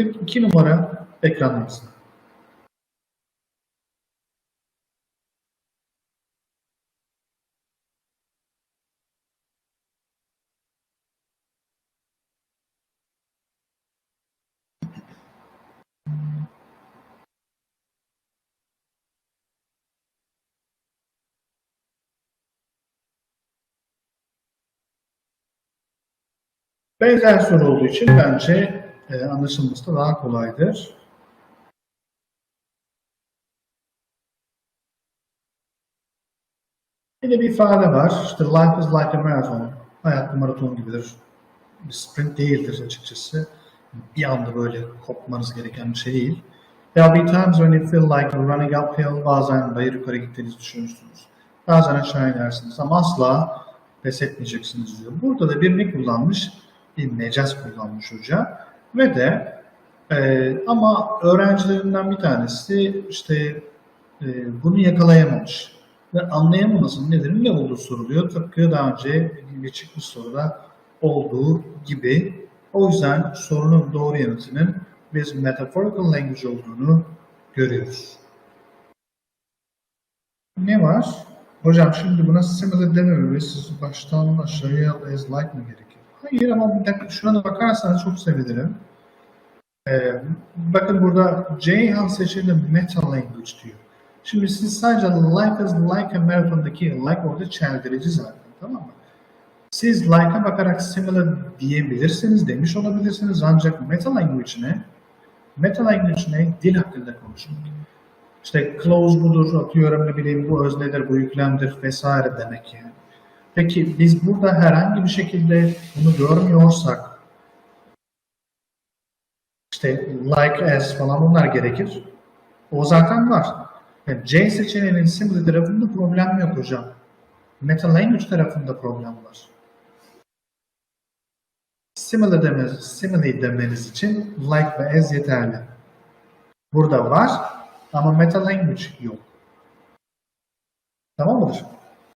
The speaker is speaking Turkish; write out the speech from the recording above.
42 numara ekranımızda. Benzer soru olduğu için bence e, anlaşılması da daha kolaydır. Yine bir ifade var. İşte life is like a marathon. Hayat bir maraton gibidir. Bir sprint değildir açıkçası. Bir anda böyle kopmanız gereken bir şey değil. There will be times when you feel like you're running uphill. Bazen bayır yukarı gittiğinizi düşünürsünüz. Bazen aşağı inersiniz ama asla pes etmeyeceksiniz diyor. Burada da birini kullanmış, bir mecaz kullanmış hoca. Ve de e, ama öğrencilerinden bir tanesi işte e, bunu yakalayamamış ve anlayamamasının nedeni ne olduğu soruluyor. Tıpkı daha önce çıkmış soruda olduğu gibi. O yüzden sorunun doğru yanıtının biz metaphorical language olduğunu görüyoruz. Ne var? Hocam şimdi buna similar demememiz baştan aşağıya as like mı gerekiyor? Hayır ama bir dakika şuna bakarsanız çok sevinirim. Ee, bakın burada Ceyhan seçeneği meta language diyor. Şimdi siz sadece like as like a marathon'daki like orada çeldirici zaten tamam mı? Siz like'a bakarak similar diyebilirsiniz, demiş olabilirsiniz ancak meta language ne? Meta language ne? Dil hakkında konuşmak. İşte clause budur, atıyorum ne bileyim bu öznedir, bu yüklemdir vesaire demek yani. Peki biz burada herhangi bir şekilde bunu görmüyorsak işte like as falan bunlar gerekir. O zaten var. Yani C seçeneğinin simile tarafında problem yok hocam. Meta language tarafında problem var. Simile demeniz, simile demeniz için like ve as yeterli. Burada var ama meta language yok. Tamam mıdır?